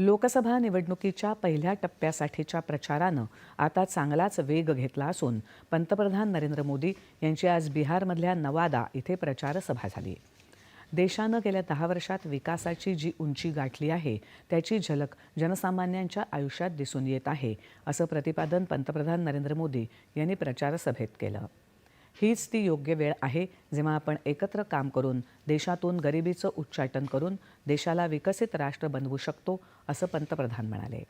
लोकसभा निवडणुकीच्या पहिल्या टप्प्यासाठीच्या प्रचारानं आता चांगलाच वेग घेतला असून पंतप्रधान नरेंद्र मोदी यांची आज बिहारमधल्या नवादा इथे प्रचारसभा झाली. देशानं गेल्या दहा वर्षात विकासाची जी उंची गाठली आहे त्याची झलक जनसामान्यांच्या आयुष्यात दिसून येत आहे असं प्रतिपादन पंतप्रधान नरेंद्र मोदी यांनी प्रचारसभेत केलं. हीच ती योग्य वेळ आहे जेव्हा आपण एकत्र काम करून देशातून गरिबीचं उच्चाटन करून देशाला विकसित राष्ट्र बनवू शकतो असं पंतप्रधान म्हणाले.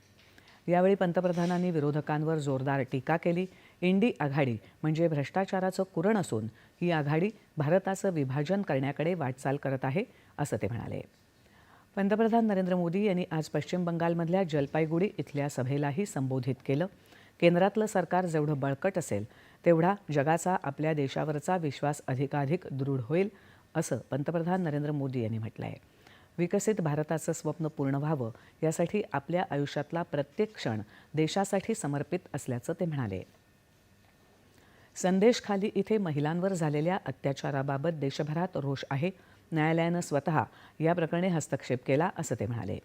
यावेळी पंतप्रधानांनी विरोधकांवर जोरदार टीका केली. इंडी आघाडी म्हणजे भ्रष्टाचाराचं कुरण असून ही आघाडी भारताचं विभाजन करण्याकडे वाटचाल करत आहे असं ते म्हणाले. पंतप्रधान नरेंद्र मोदी यांनी आज पश्चिम बंगालमधल्या जलपाईगुडी इथल्या सभेलाही संबोधित केलं. केंद्रातलं सरकार जेवढं बळकट असेल तेवढा जगाचा आपल्या देशावरचा विश्वास अधिकाधिक दृढ होईल असं पंतप्रधान नरेंद्र मोदी यांनी म्हटलं आहे विकसित भारताचं स्वप्न पूर्ण व्हावं यासाठी आपल्या आयुष्यातला प्रत्येक क्षण देशासाठी समर्पित असल्याचं ते म्हणाले. संदेशखाली इथे महिलांवर झालेल्या अत्याचाराबाबत देशभरात रोष आहे न्यायालयानं स्वतः या प्रकरणी हस्तक्षेप केला असं ते म्हणाले.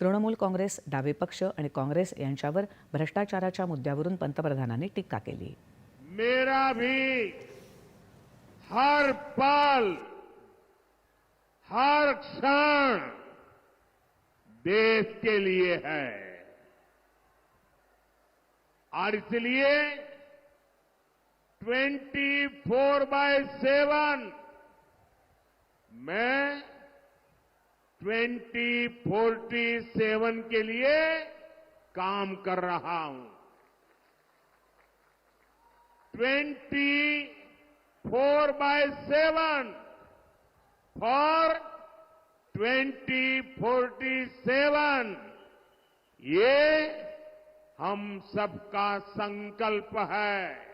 तृणमूल काँग्रेस डावे पक्ष आणि काँग्रेस यांच्यावर भ्रष्टाचाराच्या मुद्द्यावरून पंतप्रधानांनी टीका केली. मेरा भी हर पल, हर क्षण देश के लिए है। और इसलिए 24 फोर बाय सेवन मैं 2047 के लिए काम कर रहा हूँ। Twenty four by seven for twenty forty seven. ये हम सबका संकल्प है।